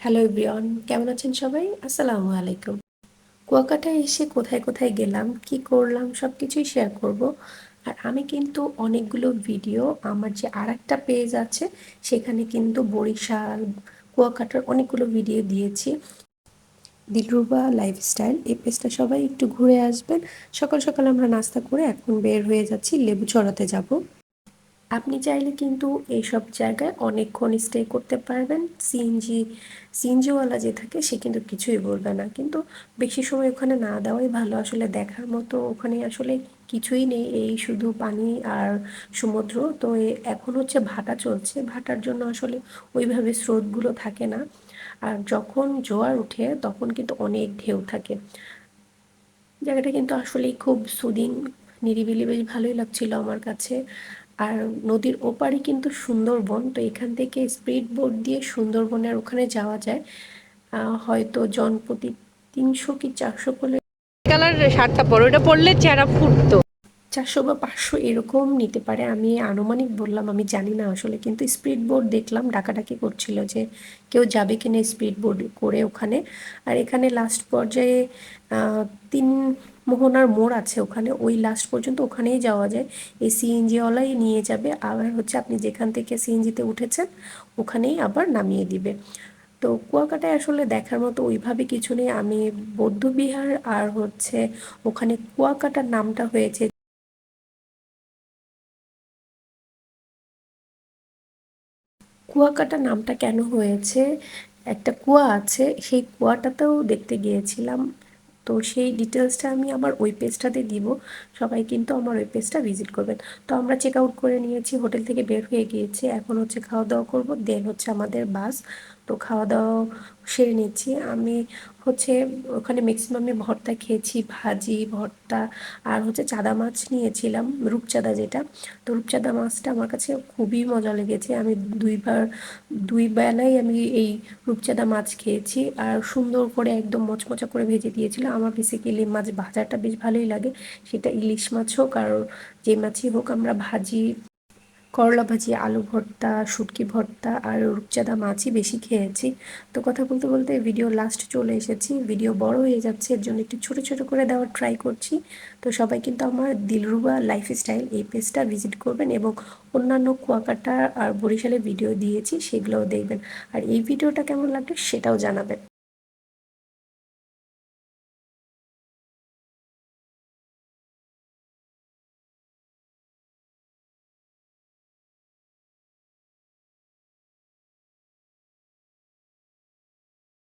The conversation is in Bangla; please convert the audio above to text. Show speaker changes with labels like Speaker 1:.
Speaker 1: হ্যালো ব্রিয়ন কেমন আছেন সবাই? আসসালামু আলাইকুম। কুয়াকাটায় এসে কোথায় কোথায় গেলাম, কি করলাম সব কিছুই শেয়ার করব। আর আমি কিন্তু অনেকগুলো ভিডিও আমার যে আর একটা পেজ আছে, সেখানে কিন্তু বরিশাল, কুয়াকাটার অনেকগুলো ভিডিও দিয়েছি। দিলরুবা লাইফস্টাইল এই পেজটা সবাই একটু ঘুরে আসবেন। সকাল সকাল আমরা নাস্তা করে এখন বের হয়ে যাচ্ছি, লেবু চড়াতে যাব। আপনি চাইলে কিন্তু এইসব জায়গায় অনেকক্ষণ স্টে করতে পারবেন। সিএনজি সিএনজিওয়ালা যে থাকে, সে কিন্তু কিছুই বলবে না। কিন্তু বেশি সময় ওখানে না দেওয়াই ভালো। আসলে দেখার মতো ওখানে আসলে কিছুই নেই। এই শুধু পানি আর সমুদ্র। তো এখন হচ্ছে ভাটা চলছে। ভাটার জন্য আসলে ওইভাবে স্রোতগুলো থাকে না। আর যখন জোয়ার উঠে তখন কিন্তু অনেক ঢেউ থাকে। জায়গাটা কিন্তু আসলেই খুব সুদিং নিরিবিলি বেশ ভালোই লাগছিল আমার কাছে। আর নদীর ওপারে কিন্তু সুন্দরবন তো এখান থেকে স্পিড বোট দিয়ে সুন্দরবনের ওখানে যাওয়া যায়। হয়তো জনপ্রতি তিনশো কি চারশো
Speaker 2: কালার শার্টটা পরো ওটা পরলে চেহারা ফুটতো।
Speaker 1: চারশো বা পাঁচশো এরকম নিতে পারে আমি আনুমানিক বললাম আমি জানি না আসলে কিন্তু স্পিড বোর্ড দেখলাম ডাকাডাকি করছিল যে কেউ যাবে কিনা স্পিড বোর্ড করে ওখানে। আর এখানে লাস্ট পর্যায়ে তিন মোহনার মোড় আছে ওখানে, ওই লাস্ট পর্যন্ত ওখানেই যাওয়া যায়। এই সিএনজিওয়ালাই নিয়ে যাবে, আবার হচ্ছে আপনি যেখান থেকে সিএনজিতে উঠেছেন, ওখানেই আবার নামিয়ে দিবে। তো কুয়াকাটায় আসলে দেখার মতো ওইভাবে কিছু নেই। আমি বৌদ্ধবিহার আর হচ্ছে ওখানে কুয়াকাটার নামটা হয়েছে। কুয়াকাটা নামটা কেন হয়েছে? একটা কুয়া আছে, সেই কুয়াটাতেও দেখতে গিয়েছিলাম। তো সেই ডিটেলসটা আমি আমার ওই পেজটাতে দিব। সবাই কিন্তু আমার ওই পেজটা ভিজিট করবেন। তো আমরা চেক আউট করে নিয়েছি হোটেল থেকে বের হয়ে গিয়েছি। এখন হচ্ছে খাওয়া দাওয়া করব দেন হচ্ছে আমাদের বাস তো খাওয়া দাওয়া সেরে নিচ্ছি। আমি হচ্ছে ওখানে ম্যাক্সিমামে ভর্তা খেয়েছি, ভাজি, ভর্তা, আর হচ্ছে চাদা মাছ নিয়েছিলাম, রূপচাঁদা যেটা। তো রূপচাঁদা মাছটা আমার কাছে খুবই মজা লেগেছে। আমি দুইবার, দুই বেলায় আমি এই রূপচাঁদা মাছ খেয়েছি, আর সুন্দর করে একদম মচমচা করে ভেজে দিয়েছিল। আমার বেসিক্যালি মাছ ভাজাটা বেশ ভালোই লাগে। সেটা ইলিশ মাছ হোক আর যে মাছই হোক, আমরা ভাজি করলা ভাজি, আলু ভর্তা, শুটকি ভর্তা আর রূপচাঁদা মাছই বেশি খেয়েছি। তো কথা বলতে বলতে ভিডিও লাস্ট চলে এসেছি। ভিডিও বড় হয়ে যাচ্ছে, এর জন্য একটু ছোট ছোট করে দেওয়ার ট্রাই করছি। তো সবাই কিন্তু আমার দিলরুবা লাইফস্টাইল এই পেজটা ভিজিট করবেন এবং অন্যান্য কুয়াকাটা আর বরিশালের ভিডিও দিয়েছি, সেগুলোও দেখবেন। আর এই ভিডিওটা কেমন লাগবে সেটাও জানাবেন।